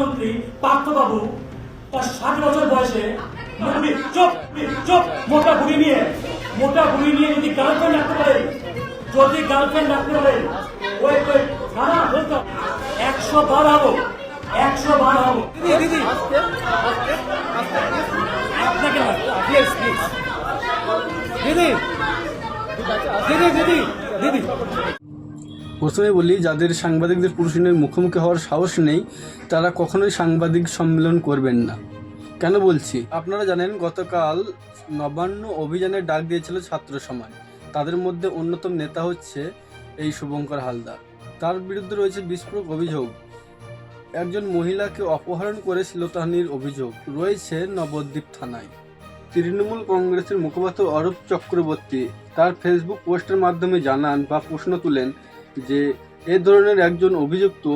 শিক্ষামন্ত্রী পার্থবাবু তার ষাট বছর বয়সে চোখ চোখ মোটা বুড়ি নিয়ে মোটা বুড়ি নিয়ে যদি গার্লফ্রেন্ড রাখতে পারে যদি গার্লফ্রেন্ড রাখতে পারে ওই ওই না না বলতো একশো বার হব একশো বার হব। দিদি আপনাকে দিদি। দিদি দিদি দিদি। প্রথমে বলি, যাদের সাংবাদিকদের পুরুষের মুখোমুখি হওয়ার সাহস নেই, তারা কখনোই সাংবাদিক সম্মেলন করবেন না। কেন বলছি? আপনারা জানেন, গতকাল নবান্ন অভিযানের ডাক দিয়েছিল ছাত্র সমাজ। তাদের মধ্যে অন্যতম নেতা হচ্ছে এই শুভঙ্কর হালদার। তার বিরুদ্ধে রয়েছে বিস্ফোরক অভিযোগ। একজন মহিলাকে অপহরণ করে শ্লীলতাহানির অভিযোগ। রয়েছে নবদ্বীপ থানায়। তৃণমূল কংগ্রেসের মুখপাত্র অরূপ চক্রবর্তী তার ফেসবুক পোস্টের মাধ্যমে জানান বা প্রশ্ন তুলেন যে এ ধরনের একজন অভিযুক্ত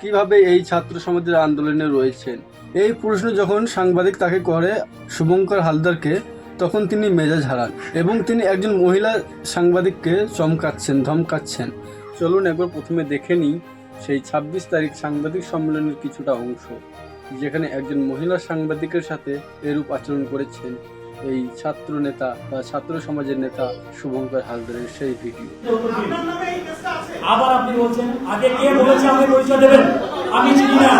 কীভাবে এই ছাত্র সমাজের আন্দোলনে রয়েছেন? এই প্রশ্ন যখন সাংবাদিক তাকে করে শুভঙ্কর হালদারকে, তখন তিনি মেজাজ হারান এবং তিনি একজন মহিলা সাংবাদিককে চমকাচ্ছেন, ধমকাচ্ছেন। চলুন একবার প্রথমে দেখে নিই সেই ছাব্বিশ তারিখ সাংবাদিক সম্মেলনের কিছুটা অংশ, যেখানে একজন মহিলা সাংবাদিকের সাথে এরূপ আচরণ করেছেন। এই ছাত্র নেতা বা ছাত্র সমাজের নেতা শুভঙ্কর হালদারের সেই ভিডিও। আবার আপনি বলছেন আগে কে বলেছে আমাকে পরিচয় দেবেন? আমি চিনি না।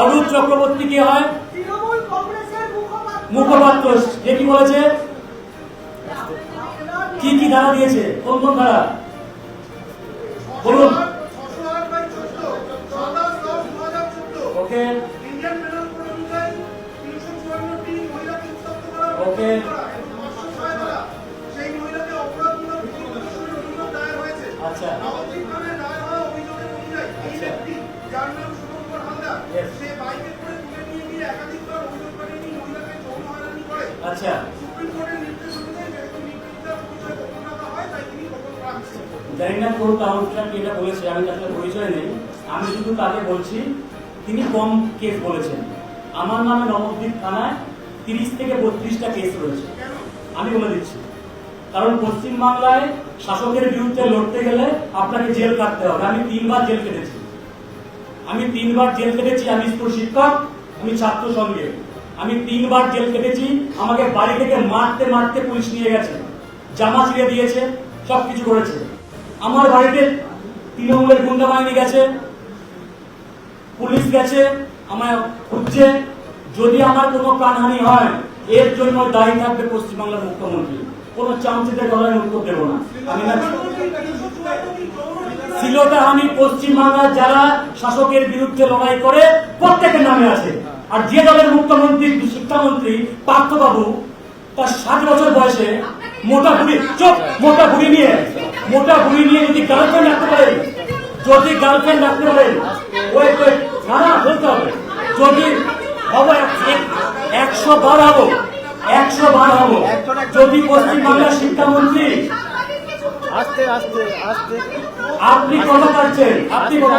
অরূপ চক্রবর্তী কে হয়? তৃণমূল কংগ্রেসের মুখপাত্র। মুখপাত্র। যে কি বলেছে? কি কি ধারা দিয়েছে? কোন কোন ধারা? বলুন। ওকে। হয়েছে আচ্ছা। আচ্ছা। আচ্ছা। জানি না কোন কাউন্সিলর এটা বলেছে, আমি তার পরিচয় নেই। আমি শুধু তাকে বলছি, তিনি কম কেস বলেছেন। আমার নামে নবদ্বীপ থানায় তিরিশ থেকে বত্রিশটা কেস রয়েছে। আমি বলে দিচ্ছি। কারণ পশ্চিমবাংলায় শাসকের বিরুদ্ধে লড়তে গেলে আপনাকে জেল কাটতে হবে। আমি তিনবার জেল কেটেছি। আমি তিনবার জেল কেটেছি। আমি স্কুল শিক্ষক, আমি ছাত্র সঙ্গে। আমি তিনবার জেল কেটেছি। আমাকে বাড়ি থেকে মারতে মারতে পুলিশ নিয়ে গেছে। জামা ছিঁড়ে দিয়েছে সব কিছু করেছে। আমার বাড়িতে তৃণমূলের গুন্ডা বাহিনী গেছে, পুলিশ গেছে, আমায় খুঁজছে। যদি আমার কোনো প্রাণহানি হয়, এর জন্য দায়ী থাকবে পশ্চিমবাংলার মুখ্যমন্ত্রী। কোনো চামচিতে গলায় উত্তর দেবো না। আমি পশ্চিমবাংলার যারা শাসকের বিরুদ্ধে লড়াই করে, প্রত্যেকের নামে আছে। আর যে দলের মুখ্যমন্ত্রী, শিক্ষামন্ত্রী, পার্থবাবু, তার ষাট বছর বয়সে মোটা বুড়ি চোখ মোটা বুড়ি নিয়ে, মোটা বুড়ি নিয়ে যদি গার্লফ্রেন্ড রাখতে পারে, যদি গার্লফ্রেন্ড রাখতে পারে, ওই না, বলতে হবে। যদি একশো বার হব একশো বার হব। যদি পশ্চিমবাংলার শিক্ষামন্ত্রী আস্তে আস্তে আস্তে। আপনি কথা কাটছেন আপনি কথা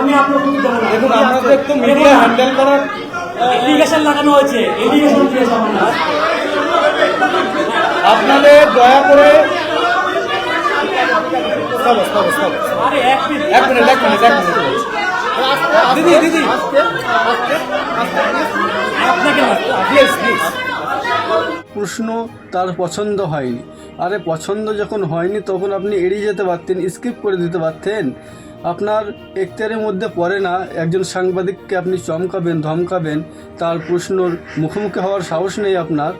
আমি আপনার দেখুন মিডিয়া হ্যান্ডেল করার এলিগেশন লাগানো হয়েছে আমার নামে। আপনাদের দয়া করে এক মিনিট এক মিনিট এক মিনিট এক মিনিট। দিদি দিদি আপনাকে না প্লিজ প্লিজ প্রশ্ন তার পছন্দ হয়নি। আরে, পছন্দ যখন হয়নি, তখন আপনি এড়িয়ে যেতে পারতেন স্কিপ করে দিতে পারতেন। আপনার এখতিয়ারের মধ্যে পড়ে না, একজন সাংবাদিককে আপনি চমকাবেন, ধমকাবেন, তার প্রশ্নর মুখোমুখি হওয়ার সাহস নেই আপনার।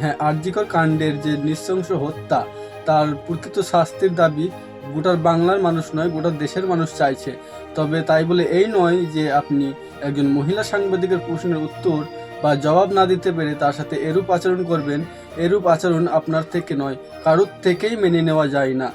হ্যাঁ আর্যিকর কাণ্ডের যে নৃশংস হত্যা, তার প্রকৃত শাস্তির দাবি গোটার বাংলার মানুষ নয়, গোটা দেশের মানুষ চাইছে। তবে তাই বলে এই নয় যে আপনি একজন মহিলা সাংবাদিকের প্রশ্নের উত্তর বা জবাব না দিতে পেরে তার সাথে এরূপ আচরণ করবেন, এরূপ আচরণ আপনার থেকে নয়, কারুর থেকেই মেনে নেওয়া যায় না।